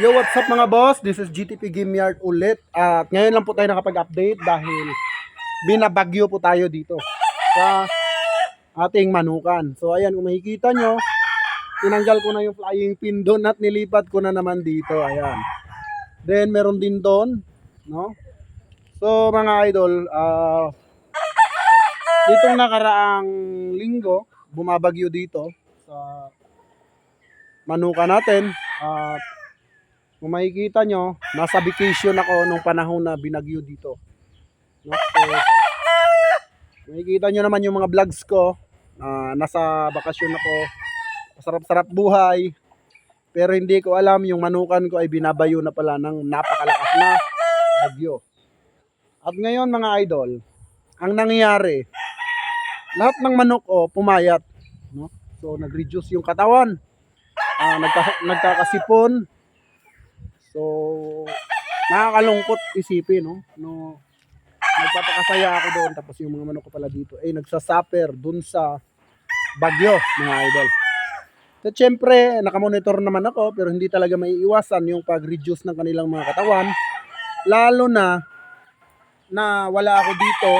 Yo, what's up mga boss? This is GTP Game Yard ulit. At ngayon lang po tayo nakapag-update dahil binabagyo po tayo dito sa ating manukan. So ayan, kung makikita nyo, tinanggal ko na yung flying pin doon at nilipat ko na naman dito. Ayan. Then meron din doon, no? So mga idol, ah ditong nakaraang linggo, bumabagyo dito sa manuka natin. At kung makikita nyo, nasa vacation ako nung panahon na binagyo dito. No? So, makikita nyo naman yung mga vlogs ko. ah, nasa bakasyon ako. Masarap-sarap buhay. Pero hindi ko alam yung manukan ko ay binabayo na pala ng napakalakas na bagyo. At ngayon mga idol, ang nangyayari, lahat ng manok o pumayat. No? So nag-reduce yung katawan. Ah, nagka- nagkakasipon. So, nakakalungkot isipin, no? No, nagpapakasaya ako doon, tapos yung mga manok ko pala dito, eh, nagsasuffer dun sa bagyo, mga idol. So, syempre, nakamonitor naman ako, pero hindi talaga maiiwasan yung pag-reduce ng kanilang mga katawan. Lalo na, na wala ako dito,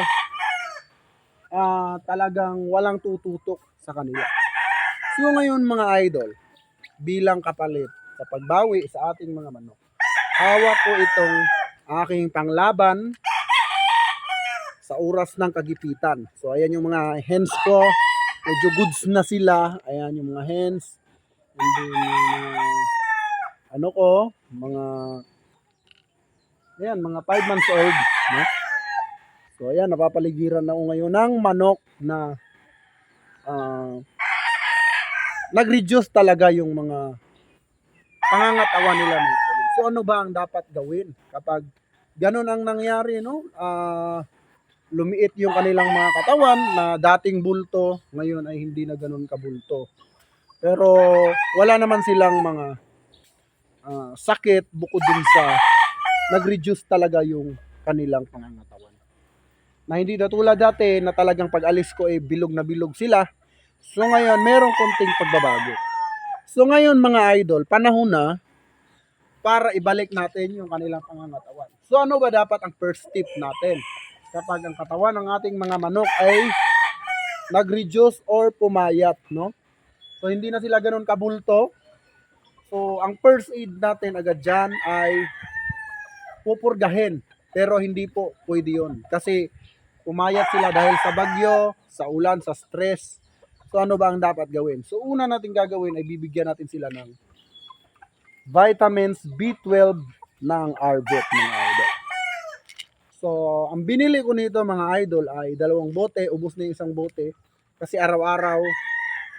ah, talagang walang tututok sa kanila. So, ngayon mga idol, bilang kapalit sa pagbawi sa ating mga manok. Hawak ko itong aking panglaban sa oras ng kagipitan. So ayan yung mga hens ko. Medyo goods na sila. Ayan yung mga hens. And then mga ano ko, mga ayan, mga 5 months old. No? So ayan, napapaligiran na ako ngayon ng manok na ah, nag-reduce talaga yung mga pangangatawan nila mga So ano ba ang dapat gawin kapag ganun ang nangyari no? Ah lumiit yung kanilang mga katawan na dating bulto, ngayon ay hindi na ganun kabulto. Pero wala naman silang mga ah, sakit bukod dun sa nag-reduce talaga yung kanilang pangangatawan. Na hindi na tulad dati na talagang pag alis ko ay bilog na bilog sila. So ngayon, merong konting pagbabago. So ngayon mga idol, panahon na para ibalik natin yung kanilang pangangatawan. So ano ba dapat ang first tip natin kapag ang katawan ng ating mga manok ay nag-reduce or pumayat, no? So hindi na sila ganun kabulto. So ang first aid natin agad dyan ay pupurgahin. Pero hindi po pwede yun. Kasi pumayat sila dahil sa bagyo, sa ulan, sa stress. So ano ba ang dapat gawin? So una natin gagawin ay bibigyan natin sila ng vitamins B12 ng RBOT mga idol. So, ang binili ko nito mga idol ay dalawang bote, ubos na yung isang bote kasi araw-araw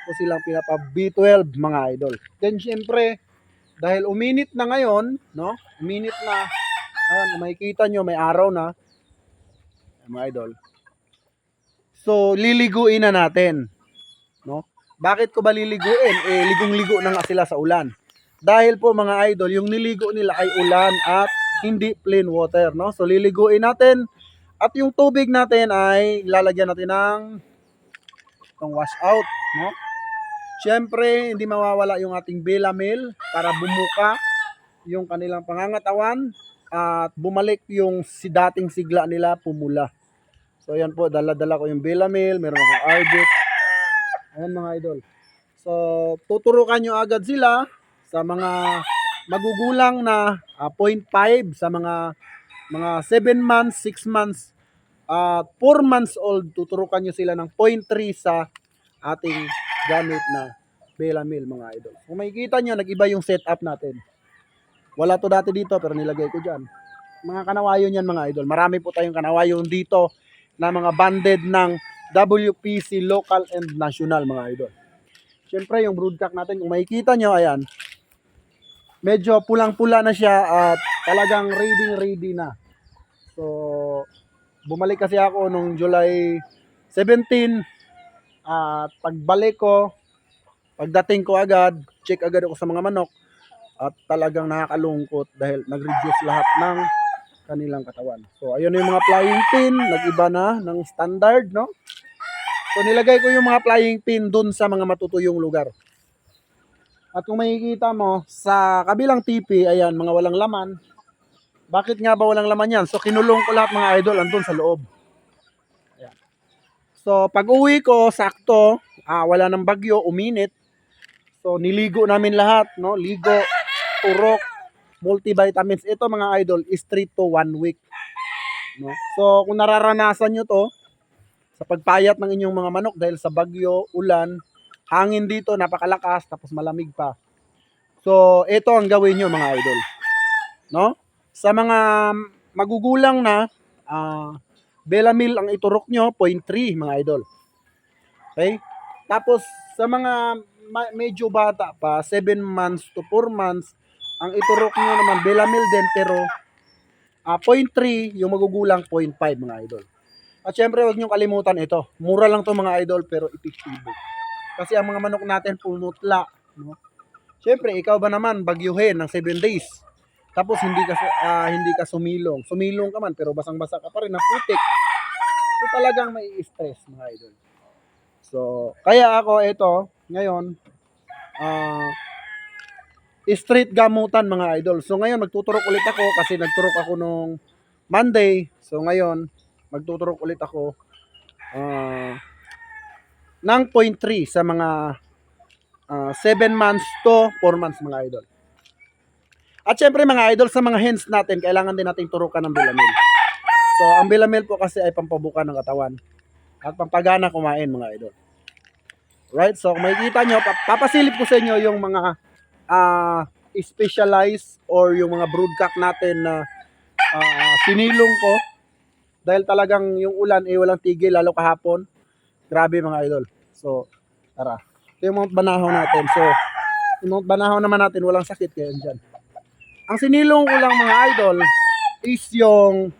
ko silang pinapa B12 mga idol. Then syempre, dahil uminit na ngayon, no? Uminit na. Ayan, makikita nyo, may araw na. Mga idol. So, liliguin na natin. No? Bakit ko ba liliguin? Eh, ligong-ligo na nga sila sa ulan. Dahil po mga idol, yung niligo nila ay ulan at hindi plain water, no? So liliguin natin at yung tubig natin ay lalagyan natin ng itong wash out, no? Siyempre, hindi mawawala yung ating Belamil para bumuka yung kanilang pangangatawan at bumalik yung si dating sigla nila pumula. So ayan po, dala-dala ko yung Belamil, meron akong Arbit. Ayan mga idol. So, tuturukan nyo agad sila sa mga magugulang na ah, 0.5 sa mga mga 7 months, 6 months at 4 months old tuturukan nyo sila ng 0.3 sa ating gamit na Belamil mga idol. Kung makikita nyo, nag-iba yung setup natin. Wala to dati dito pero nilagay ko dyan. Mga kanawayon yan mga idol. Marami po tayong kanawayon dito na mga banded ng WPC local and national mga idol. Siyempre yung broodcock natin, kung makikita nyo, ayan, medyo pulang-pula na siya at talagang ready ready na. So, bumalik kasi ako nung July 17 at pagbalik ko, pagdating ko agad, check agad ako sa mga manok at talagang nakakalungkot dahil nag-reduce lahat ng kanilang katawan. So, ayun yung mga flying pin, nag-iba na ng standard, no? So, nilagay ko yung mga flying pin dun sa mga matutuyong lugar. At kung makikita mo, sa kabilang TV, ayan, mga walang laman. Bakit nga ba walang laman yan? So, kinulong ko lahat mga idol, andun sa loob. Ayan. So, pag uwi ko, sakto, ah, wala ng bagyo, uminit. So, niligo namin lahat, no? Ligo, turok, multivitamins. Ito mga idol, is 3 to 1 week. No? So, kung nararanasan nyo to, sa pagpayat ng inyong mga manok dahil sa bagyo, ulan, hangin dito, napakalakas, tapos malamig pa. So, ito ang gawin nyo mga idol. No? Sa mga magugulang na, ah, Belamil ang iturok nyo, 0.3 mga idol. Okay? Tapos, sa mga medyo bata pa, 7 months to 4 months, ang iturok nyo naman, Belamil din, pero ah 0.3, yung magugulang 0.5 mga idol. At syempre, huwag nyo kalimutan ito. Mura lang to mga idol, pero epektibo. Kasi ang mga manok natin pumutla. No? Syempre, ikaw ba naman bagyuhin ng 7 days. Tapos hindi ka ah, hindi ka sumilong. Sumilong ka man pero basang-basa ka pa rin ng putik. So talagang may stress mga idol. So, kaya ako ito ngayon ah street gamutan mga idol. So ngayon magtuturok ulit ako kasi nagturok ako nung Monday. So ngayon magtuturok ulit ako ah ng 0.3 sa mga 7 months to 4 months mga idol. At syempre mga idol sa mga hens natin, kailangan din nating turukan ng Bilamil. So ang Bilamil po kasi ay pampabuka ng katawan at pampagana kumain mga idol. Right? So kung makikita nyo, pap- papasilip ko sa inyo yung mga ah specialized or yung mga broodcock natin na ah, sinilong ko dahil talagang yung ulan ay walang tigil lalo kahapon. Grabe mga idol. So, tara. Ito yung Mount Banahaw natin. So, yung Mount Banahaw naman natin, walang sakit kaya dyan. Ang sinilong ko lang mga idol is yung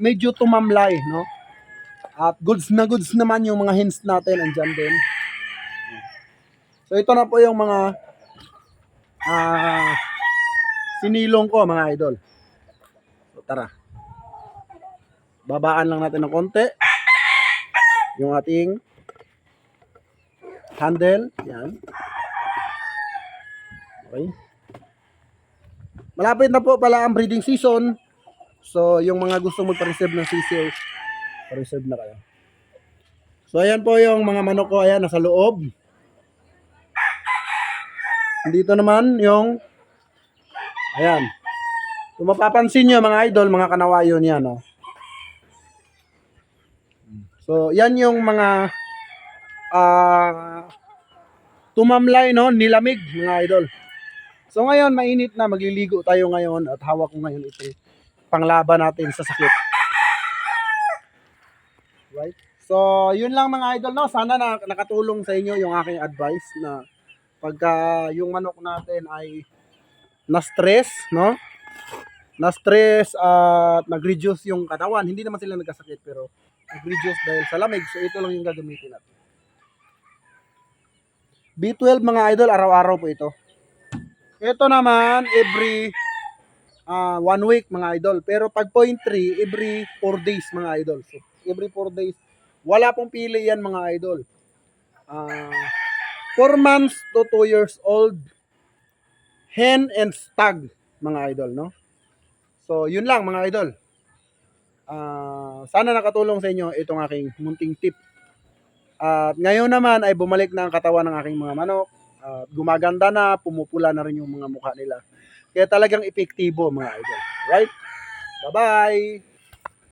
medyo tumamlay, no? At goods na goods naman yung mga hints natin, andyan din. So, ito na po yung mga ah sinilong ko mga idol. So, tara. Babaan lang natin ng konti yung ating handle. Yan. Okay. Malapit na po pala ang breeding season. So, yung mga gusto magpa-reserve ng sisiw, pa-reserve na kayo. So, ayan po yung mga manok ko. Ayan, nasa loob. Dito naman yung ayan. Kung mapapansin nyo mga idol, mga kanawayon yan. Oh. So, yan yung mga ah tumamlay, no? Nilamig, mga idol. So, ngayon, mainit na. Magliligo tayo ngayon at hawak ko ngayon ito panglaban natin sa sakit. Right? So, yun lang mga idol, no? Sana na nakatulong sa inyo yung aking advice na pagka yung manok natin ay na-stress, no? Na-stress at nag-reduce yung katawan. Hindi naman sila nagkasakit pero nag-reduce dahil sa lamig. So, ito lang yung gagamitin natin. B12 mga idol, araw-araw po ito. Ito naman, every ah, one week mga idol. Pero pag point 3, every 4 days mga idol. So, every 4 days. Wala pong pili yan mga idol. Ah, 4 months to 2 years old. Hen and stag mga idol, no? So, yun lang mga idol. Ah, sana nakatulong sa inyo itong aking munting tip. At ngayon naman ay bumalik na ang katawan ng aking mga manok. At gumaganda na, pumupula na rin yung mga mukha nila. Kaya talagang epektibo mga idol. Right? Bye-bye!